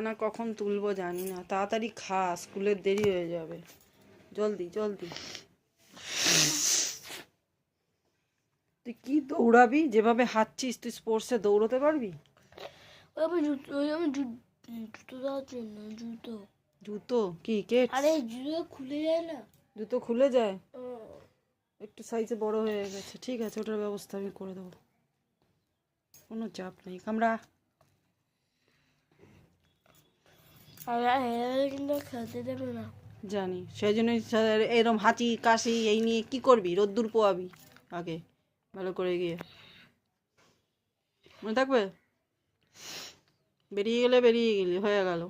না কখন তুলবো জানি না। তাড়াতাড়ি খা স্কুলের দেরি হয়ে যাবে। জলদি জলদি। তুই কি দৌড়াবি? যেভাবে হাঁটছিস তুই স্পোর্টসে দৌড়তে পারবি? ওই আমি জুতো ওই আমি জুতো দেওয়ার জন্য জুতো। জুতো? কি কেট আরে জুতো খুলে যায় না। জুতো খুলে যায়? একটু সাইজে বড় হয়ে গেছে। ঠিক আছে ওটার ব্যবস্থা আমি করে দেবো। কোনো চাপ নেই। কামড়া দেবে না। জানি সেই জন্যই এরম হাঁচি, কাশি, এই নিয়ে কি করবি? রোদ্দুর পোয়াবি আগে, ভালো করে গিয়ে। মনে থাকবে? বেরিয়ে গেলে বেরিয়ে গেলি, হয়ে গেল।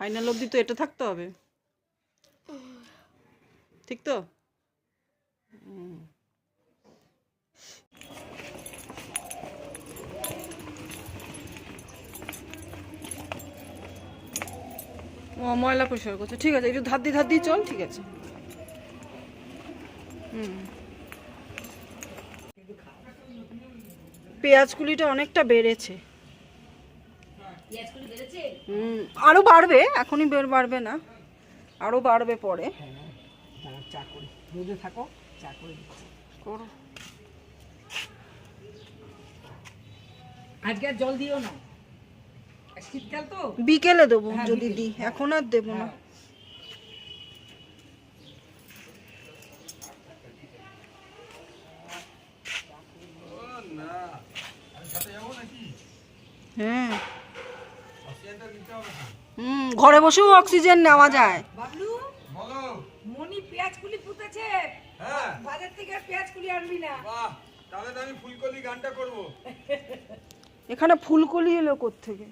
ফাইনাল অবধি তো এটা থাকতে হবে। ঠিক তো? হুম। ময়লা পরিষ্কার করছে। ঠিক আছে, একটু ধার দিয়ে ধার দিয়ে চল, ঠিক আছে। হুম। পেঁয়াজ কুলিটা অনেকটা বেড়েছে। হুম, আরও বাড়বে, এখনই বের বাড়বে না। আরও বাড়বে পরে। আজকে আর জল দিও না। শীতকাল তো? বিকেলে দেবো হ্যাঁ, যদি। দিই। এখন আর দেবো না। হ্যাঁ। হুম ঘরে বসেও অক্সিজেন নেওয়া যায়। বাবলু মনি পেঁয়াজ কুলি হ্যাঁ। বাজার থেকে আর পেঁয়াজ কুলি আনবি না। বাহ তাহলে তো আমি ফুলকলি গানটা করব। এখানে ফুলকলি এলো থেকে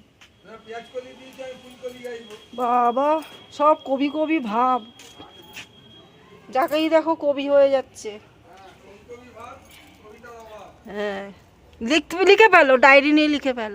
বাবা সব কবি কবি ভাব। যাকেই দেখো কবি হয়ে যাচ্ছে। হ্যাঁ। লিখতে লিখে পেল ডায়েরি নিয়ে লিখে পেল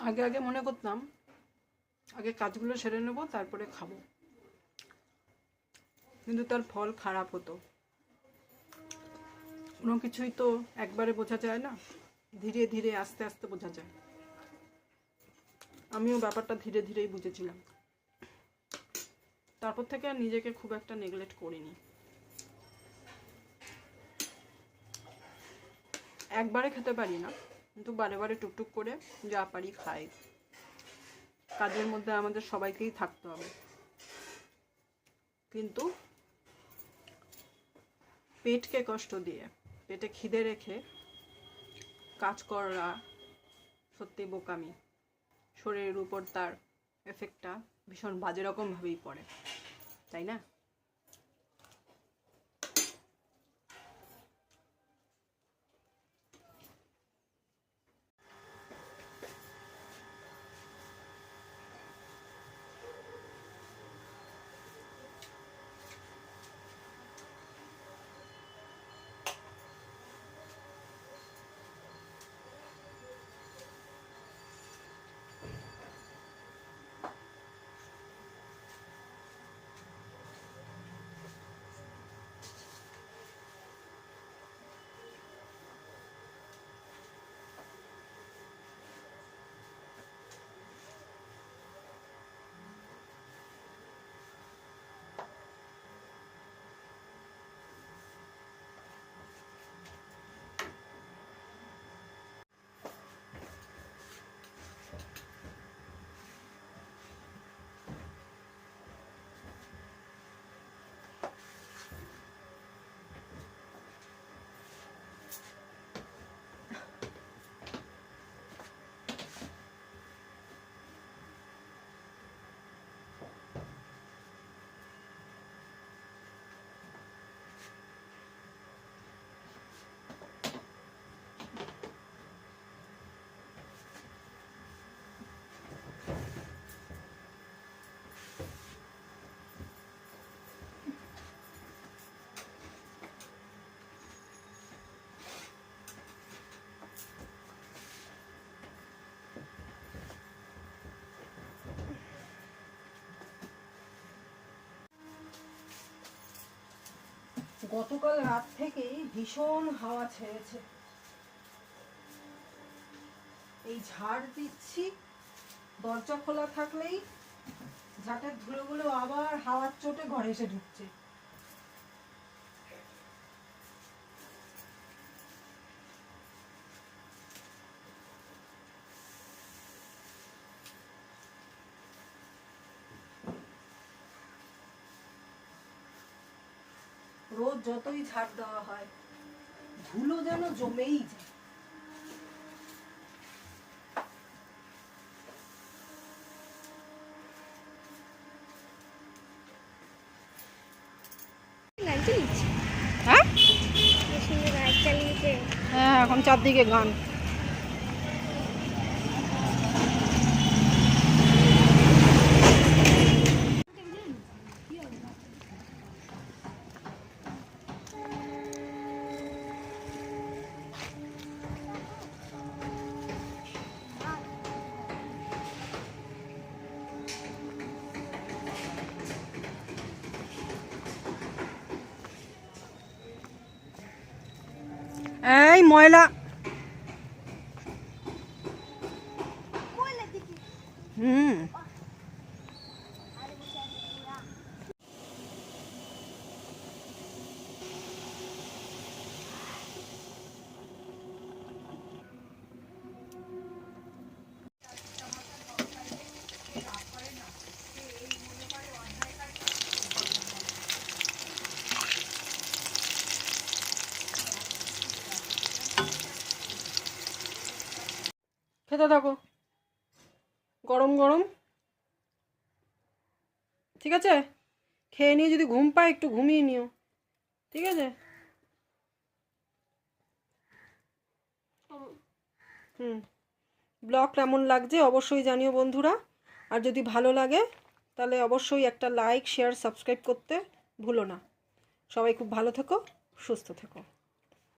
আগে আগে মনে করতাম, আগে কাজগুলো সেরে নেব, তারপরে খাব। কিন্তু তার ফল খারাপ হতো। কোনো কিছুই তো একবারে বোঝা যায় না। ধীরে ধীরে, আস্তে আস্তে বোঝা যায়। আমিও ব্যাপারটা ধীরে, ধীরেই বুঝেছিলাম। তারপর থেকে আর নিজেকে খুব একটা নেগলেক্ট করিনি। একবারে খেতে পারি না। কিন্তু বারে বারে টুকটুক করে যা পারি খাই। কাজের মধ্যে আমাদের সবাইকেই থাকতে হবে। কিন্তু পেটকে কষ্ট দিয়ে, পেটে খিদে রেখে কাজ করা সত্যি বোকামি। শরীরের উপর তার এফেক্টটা ভীষণ বাজে রকমভাবেই পড়ে। তাই না? গতকাল রাত থেকেই ভীষণ হাওয়া ছেড়েছে। এই ঝাড় দিচ্ছি, দরজা খোলা থাকলেই ঝাঁটের ধুলোগুলো আবার হাওয়ার চোটে ঘরে এসে ঢুকছে। যতই ঝাড় দেওয়া হয় ধুলো যেন জমেই যায়। হ্যাঁ? হ্যাঁ এখন চারদিকে গান। ময়লা হুম খেতে থাকো। গরম গরম। ঠিক আছে? খেয়ে নিয়ে যদি ঘুম পায়, একটু ঘুমিয়ে নিও। ঠিক আছে? হুম। ব্লগ কেমন লাগছে অবশ্যই জানিও বন্ধুরা। আর যদি ভালো লাগে, তাহলে অবশ্যই একটা লাইক, শেয়ার, সাবস্ক্রাইব করতে ভুলো না। সবাই খুব ভালো থেকো, সুস্থ থেকো।